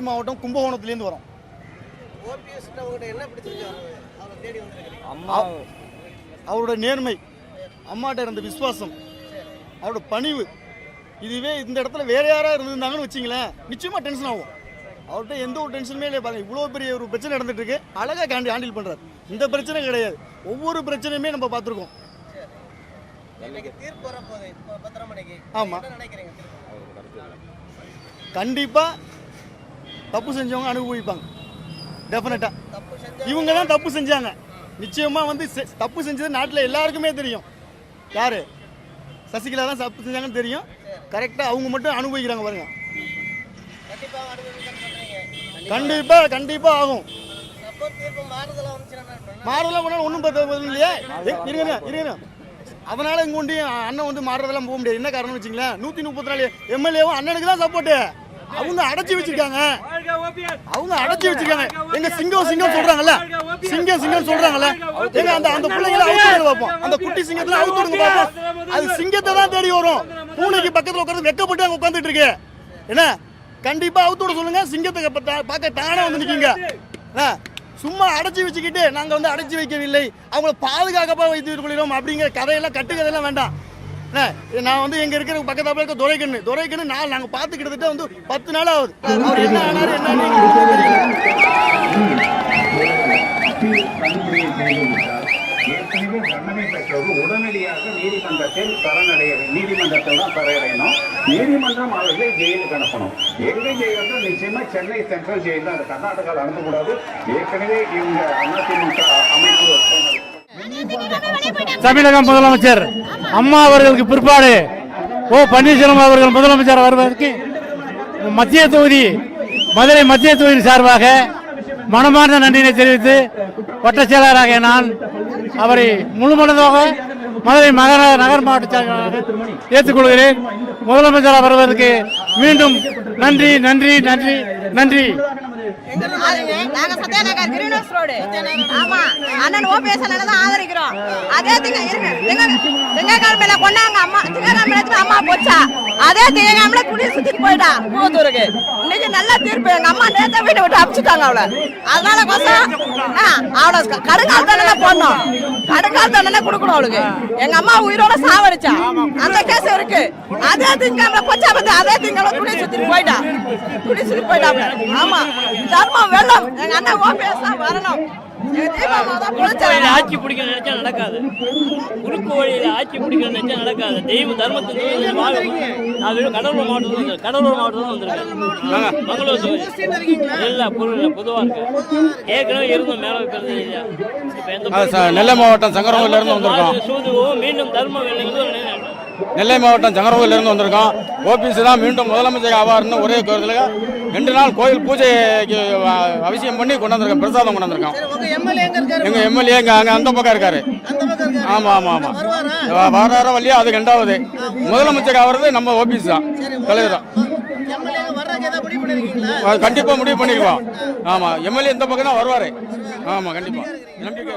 தஞ்சை மாவட்டம் கும்பகோணத்துலேருந்து வரோம். ஓபிஎஸ் உங்ககிட்ட என்ன பிடிச்சிருக்கு? அவரு அவரை தேடி வந்திருக்கீங்க. அம்மா. அவரோட நேர்மை அம்மாட்ட இருந்த விசுவாசம் அவரோட பணிவு இதுவே இந்த இடத்துல வேற யாராவது இருந்திருந்தாங்கன்னு வச்சிங்களேன் நிச்சயமாக டென்ஷன் ஆகும். அவர்கிட்ட எந்த ஒரு டென்ஷனுமே இல்லை பாருங்க. இவ்வளோ பெரிய ஒரு பிரச்சனை நடந்துட்டு இருக்கு அழகாக கேண்டி ஹேண்டில் பண்ணுறாரு இந்த பிரச்சனை கிடையாது. ஒவ்வொரு பிரச்சனையுமே நம்ம பார்த்துருக்கோம். இன்னைக்கு தீர்ப்பு வரப்போகுது. இப்போ பத்தரை மணிக்கு ஆமா. என்ன நினைக்கிறீங்க? தீர்ப்பு. கண்டிப்பாக தப்பு செஞ்சவங்க அனுபவிப்பாங்க. டெஃபினட்டாக இவங்க தான் தப்பு செஞ்சாங்க. நிச்சயமாக வந்து தப்பு செஞ்சது நாட்டில் எல்லாருக்குமே தெரியும். யார்? சசிகலா தான் தப்பு செஞ்சாங்கன்னு தெரியும். கரெக்டாக அவங்க மட்டும் அனுபவிக்கிறாங்க பாருங்க. கண்டிப்பாக கண்டிப்பாக ஆகும்? மாறலாம் பண்ணாலும் ஒன்றும் இல்லையே? இருங்க இருங்க அதனால இங்க கொண்டு அண்ணன் வந்து மாறுறதெல்லாம் போக முடியாது. என்ன காரணம்னு வச்சுங்களேன் நூற்றி முப்பத்தி நாலு எம்எல்ஏவும் அண்ணனுக்கு தான் சப்போர்ட்டு அவங்க அடைச்சி வச்சிருக்காங்க. அவங்க அடைச்சி வச்சிருக்காங்க. எங்க சிங்கம் சிங்கம் சொல்றாங்கல்ல? சிங்கம் சிங்கம் சொல்றாங்கல்ல? எங்க அந்த அந்த பிள்ளைங்களை அவுத்து பார்ப்போம் அந்த குட்டி சிங்கத்துல அவுத்து விடுங்க பார்ப்போம் அது சிங்கத்தை தான் தேடி வரும். பூனைக்கு பக்கத்துல உட்காந்து வெக்கப்பட்டு அங்க உட்காந்துட்டு இருக்கு என்ன? கண்டிப்பா அவுத்து விட சொல்லுங்க. சிங்கத்தை பார்க்க தானே வந்து நிக்கீங்க. சும்மா அடைச்சி வச்சுக்கிட்டு நாங்க வந்து அடைச்சி வைக்கவில்லை. அவங்கள பாதுகாக்கப்பா வைத்து கொள்கிறோம் அப்படிங்கிற கதையெல்லாம் கட்டு கதையெல்லாம் வேண்டாம். நான் வந்து எங்க இருக்கிற பக்கத்தாப்புல இருக்க துரைக்கண்ணு. துரைக்கண்ணு நாள் நாங்க பார்த்து கிட்டத்தட்ட வந்து பத்து நாள் ஆகுது. அவர் என்ன ஆனாரு என்ன ஏற்கனவே தண்டனை பெற்றவர் உடனடியாக நீதிமன்றத்தில் சரணடைய நீதிமன்றத்தில் தான் சரணடையணும் நீதிமன்றம் அவர்களை ஜெயிலுக்கு அனுப்பணும். எங்க ஜெயில் நிச்சயமா சென்னை சென்ட்ரல் ஜெயில் தான் கர்நாடகாவில் அனுப்பக்கூடாது. ஏற்கனவே இவங்க அதிமுக அமைப்பு தமிழக முதலமைச்சர் அம்மா அவர்களுக்கு பிற்பாடு ஓ பன்னீர்செல்வம் அவர்கள் முதலமைச்சர் வருவதற்கு மத்திய தொகுதி மதுரை மத்திய தொகுதி சார்பாக மனமார்ந்த நன்றியினை தெரிவித்து வட்டச் செயலாளராக நான் அவரை முழுமனதாக மதுரை மகர நகர் மாவட்ட செயலாளராக ஏற்றுக்கொள்கிறேன். முதலமைச்சராக வருவதற்கு மீண்டும் நன்றி நன்றி நன்றி நன்றி. நாங்க சத்யாநகர் கிரீனஸ் ரோடு. ஆமா. அண்ணன் ஓபிஎஸ் அண்ணனை தான் ஆதரிக்கிறோம். அதே திங்க இருங்க. திங்கக்கிழமையில கொண்டாங்க அம்மா. திங்கக்கிழமை எடுத்து அம்மா போச்சா? அதே திங்கக்கிழமையில குடி சுத்திட்டு போயிட்டா. இன்னைக்கு நல்ல தீர்ப்பு. எங்க அம்மா நேத்த வீட்டை விட்டு அமிச்சுட்டாங்க அவளை. அதனால கோசம் அவளை கடுங்கால் தண்டனை போடணும். கடுங்கால் தண்டனை கொடுக்கணும் அவளுக்கு. எங்க அம்மா உயிரோட சாவடிச்சா. அந்த கேஸ் இருக்கு. அதே திங்கக்கிழமை போச்சா வந்து அதே திங்கக்கிழமை குடி சுத்திட்டு போயிட்டா. குடி சுத்திட்டு போயிட்டாங்க ஆமா. தர்மம் வெள்ளம். எங்க அண்ணன் ஓபிஎஸ் தான் வரணும். ஆட்சி பிடிக்க நினைச்சா நடக்காது. குறுக்கு வழியில ஆட்சி பிடிக்க நினைச்சா நடக்காது. தெய்வ வாழ நான் கடலூர் மாவட்டம் வந்து கடலூர் மாவட்டம் தான் வந்திருக்கேன். மங்களூர் தொகுதி. இல்ல பொருள் பொதுவா இருக்கு. ஏற்கனவே இருந்தோம் மேல இப்ப எந்த நெல்லை மாவட்டம் சங்கரங்கோயில இருந்து வந்திருக்கோம். சூதுவும். மீண்டும் தர்ம வெள்ளைக்கு ஒரு நினைவு. நெல்லை மாவட்டம் சங்கரங்கோயில இருந்து வந்திருக்கோம். ஓபிஎஸ் தான் மீண்டும் முதலமைச்சர் ஆவார்னு ஒரே கோரிக்கையில் ரெண்டு நாள் கோயில் பூஜைக்கு அவசியம் பண்ணி கொண்டு வந்திருக்கோம். பிரசாதம் கொண்டு வந்திருக்கோம். உங்க எம்எல்ஏ எங்க இருக்காரு? எங்க எம்எல்ஏ எங்க அங்க அந்த பக்கம் இருக்காரு. அந்த பக்கம் இருக்காரு. ஆமா ஆமா ஆமா. வருவாரா? வாரார வழியா அது ரெண்டாவது. முதலமைச்சர் ஆவறது நம்ம ஓபிஎஸ் தான். தலைவர் தான். ஏதாவது முடிவு பண்ணிருக்கீங்களா? அது கண்டிப்பா முடிவு பண்ணிருக்கோம் ஆமா எம்எல்ஏ இந்த பக்கம் தான் வருவாரு. ஆமா கண்டிப்பா. நம்பிக்கை